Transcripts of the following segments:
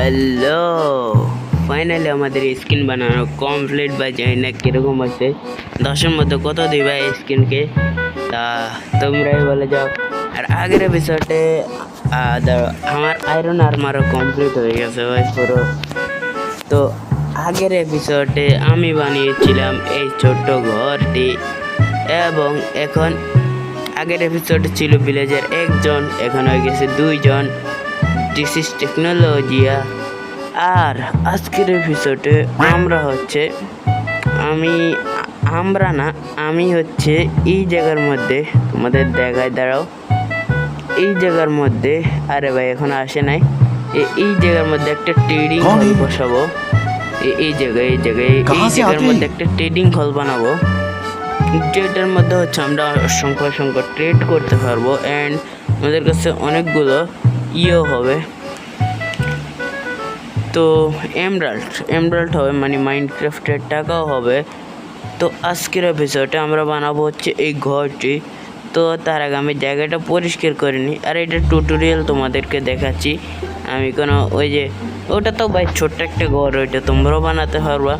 Hello finally আমাদের skin বানানো complete বা জানি না কীরকম আছে। দশের মধ্যে কত দিবা স্কিনকে তা তোমরাই বলে যাও। আর আগের এপিসোডে আমার আয়রন আর্মারও কমপ্লিট হয়ে গেছে ভাই পুরো। তো আগের এপিসোডে আমি বানিয়েছিলাম এই ছোট্ট ঘরটি। এবং এখন আগের এপিসোডে ছিল ভিলেজের একজন, এখন হয়ে গেছে দুইজন। দিস ইজ টেকনোলজিয়া আর আজকের এপিসোডে আমরা হচ্ছে আমি আমরা না আমি হচ্ছে এই জায়গার মধ্যে তোমাদের দেখায় দাঁড়াও। এই জায়গার মধ্যে আরে ভাই এখন আসে নাই। এই জায়গার মধ্যে একটা ট্রেডিং হল বসাবো। এই জায়গায় এই জায়গায় এই জায়গার মধ্যে একটা ট্রেডিং হল বানাবো। ট্রেডের মধ্যে হচ্ছে আমরা অসংখ্য অসংখ্য ট্রেড করতে পারব। অ্যান্ড আমাদের কাছে অনেকগুলো ইয়েও হবে। তো এমরাল্ড এমরাল্ড হবে মানে মাইনক্রাফটের টাকাও হবে। তো আজকের এপিসোডে আমরা বানাবো হচ্ছে এই ঘরটি। তো তার আগে আমি জায়গাটা পরিষ্কার করিনি আর এটা টুটোরিয়াল তোমাদেরকে দেখাচ্ছি। আমি কোনো ওই যে, ওটা তো ভাই ছোট্ট একটা ঘর, ওইটা তোমরাও বানাতে পারবা।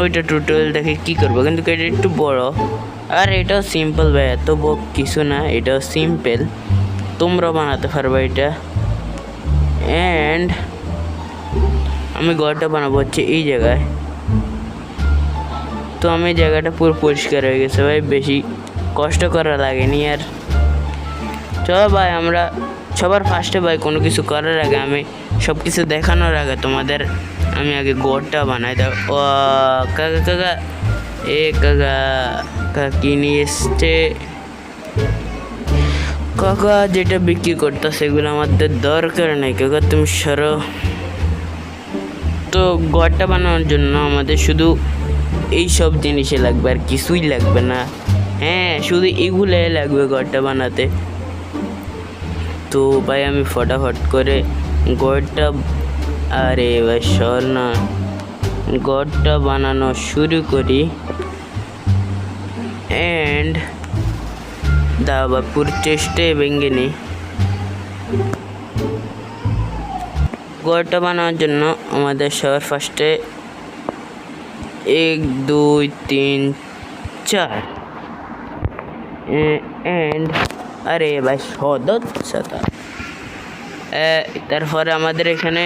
ওইটা টুটোরিয়াল দেখে কী করব? কিন্তু এটা একটু বড়। আর এটাও সিম্পল ভাই, এত কিছু না, এটাও সিম্পল তোমরাও বানাতে পারবা এটা। অ্যান্ড আমি ঘরটা বানাবো হচ্ছে এই জায়গায়। তো আমি জায়গাটা পুরো পরিষ্কার হয়ে গেছে ভাই, বেশি কষ্ট করা লাগেনি আর। চলো ভাই, আমরা সবার ফার্স্টে ভাই কোনো কিছু করার আগে আমি সব কিছু দেখানোর আগে তোমাদের আমি আগে গোড়টা বানাই দাও। ও, কাকা কাকা। এ, কাকা, কাকি নিয়ে এসছে? কাকা, যেটা বিক্রি করতো সেগুলো আমাদের দরকার নেই। কাকা, তুমি সরো। তো ঘরটা বানানোর জন্য আমাদের শুধু এই সব জিনিসে লাগবে, আর কিছুই লাগবে না। হ্যাঁ শুধু এগুলাই লাগবে ঘরটা বানাতে। তো ভাই, আমি ফটাফট করে ঘরটা, আরে ভাই, সর না। ঘরটা বানানো শুরু করি। অ্যান্ড দা বা পুরো চেষ্টায় ভেঙে বানানোর জন্য আমাদের সবার ফার্স্টে এক, দুই, তিন, চার। অ্যান্ড আরে ভাই, সদস্যতা। তারপরে আমাদের এখানে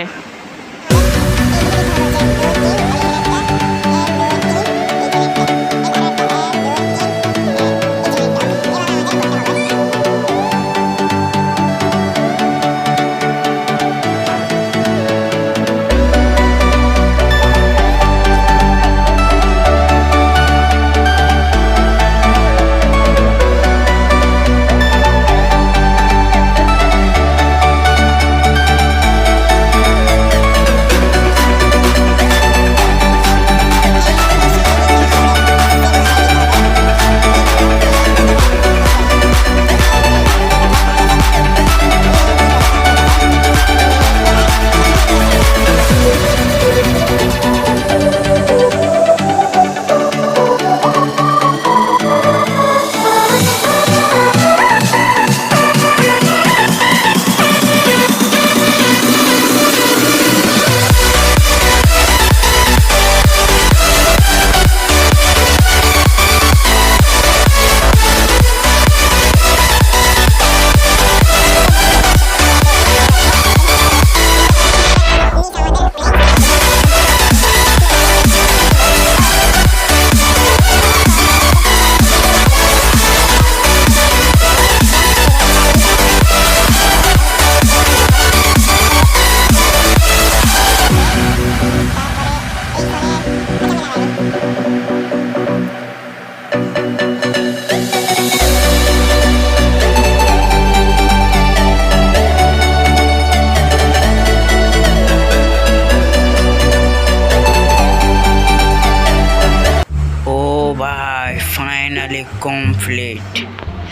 ফাইনালি কমপ্লিট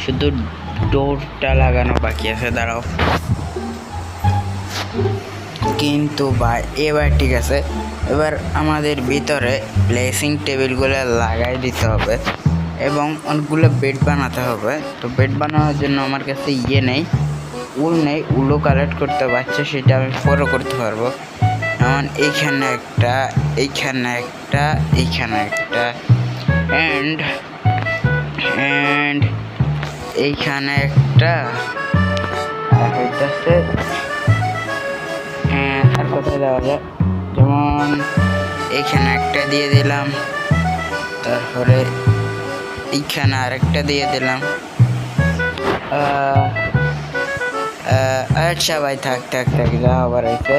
শুধু ডোরটা লাগানো বাকি আছে, দাঁড়াও। কিন্তু ভাই, এবার ঠিক আছে। এবার আমাদের ভিতরে প্লেসিং টেবিলগুলো লাগাই দিতে হবে এবং অনেকগুলো বেড বানাতে হবে। তো বেড বানানোর জন্য আমার কাছে ইয়ে নেই, উল নেই, উলও কালেক্ট করতে পারছে, সেটা আমি পরে করতে পারব। যেমন এইখানে একটা এইখানে একটা এইখানে একটা অ্যান্ড অ্যান্ড এইখানে একটা হইতাছে হ্যাঁ, আর কোথায় দেওয়া যায়? যেমন এইখানে একটা দিয়ে দিলাম তারপরে এইখানে আরেকটা দিয়ে দিলাম। আচ্ছা ভাই থাক থাক থাক যা আবার হয়েছে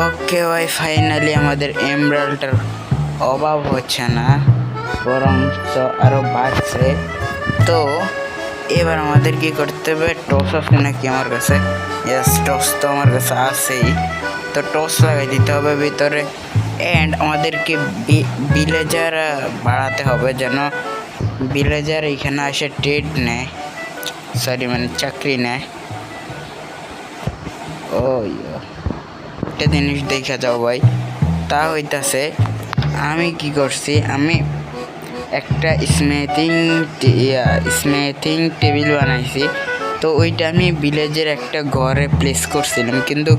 ওকে ভাই ফাইনালি আমাদের এমরাল্ডটার অভাব হচ্ছে না। বরং আরও বাড়ছে। তো, এবার আমাদের কি করতে হবে? টস আছে নাকি আমার কাছে? ইয়াস টস তো আমার কাছে আছেই। তো টস লাগাই দিতে হবে ভিতরে। অ্যান্ড আমাদেরকে ভিলেজার বাড়াতে হবে যেন ভিলেজার এখানে আসে ট্রেড নেয়। সরি মানে চাকরি নেয়। ও, একটা জিনিস দেখা যাও ভাই। তা হইতাছে, আমি কি করছি? আমি একটা স্মেথিং স্মেথিং টেবিল বানাইছি। তো ওইটা আমি ভিলেজের একটা ঘরে প্লেস করছিলাম। কিন্তু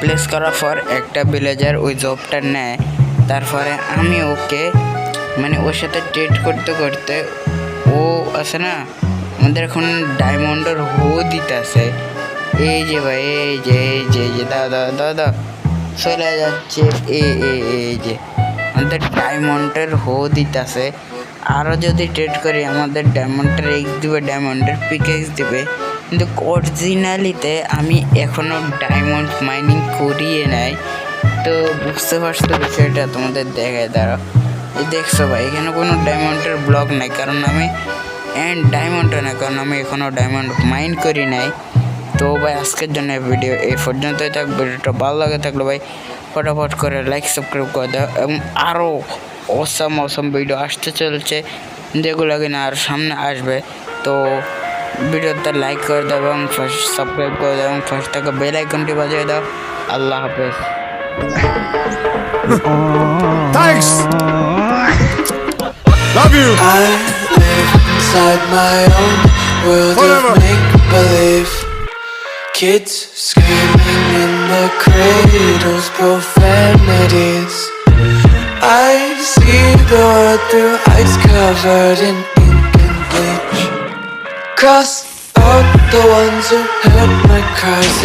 প্লেস করার পর একটা ভিলেজার ওই জবটা নেয়। তারপরে আমি ওকে মানে ওর সাথে ট্রেড করতে করতে ও আছে না, আমাদের এখন ডায়মন্ডের হো দিতে দিতেছে। এই যে ভাই, এই যে এই যে দাদা দাদা চলে যাচ্ছে এ এ, এই যে। আমাদের ডায়মন্ডের হো দিতেছে। আরও যদি ট্রেড করি, আমাদের ডায়মন্ডের এক্স দিবে ডায়মন্ডের পিকেক্স দিবে। কিন্তু অরিজিনালিতে আমি এখনও ডায়মন্ড মাইনিং করিয়ে নাই। তো বুঝতে পারছ বিষয়টা, তোমাদের দেখায় দাঁড়া এই দেখছ ভাই, এখানে কোনো ডায়মন্ডের ব্লক নাই, কারণ আমি অ্যান্ড ডায়মন্ডও না, কারণ আমি এখনও ডায়মন্ড মাইন করি নাই। তো ভাই, আজকের জন্য ভিডিও এই পর্যন্তই থাক ভিডিওটা ভালো লাগে থাকলে ভাই ফটাফট করে লাইক সাবস্ক্রাইব করে দাও এবং আরও অসম অসম ভিডিও আসতে চলছে যেগুলো কিনা আর সামনে আসবে তো ভিডিওতে লাইক করে দাও এবং ফার্স্ট সাবস্ক্রাইব করে দাও এবং ফার্স্ট থেকে বেল আইকনটি বাজিয়ে দাও আল্লাহ হাফেজ Thanks. Love you. I live inside my own world Forever. of make believe. Kids screaming in the cradles, profanities. I see the world through ice covered in ink and bleach. Cross out the ones who heard my cries.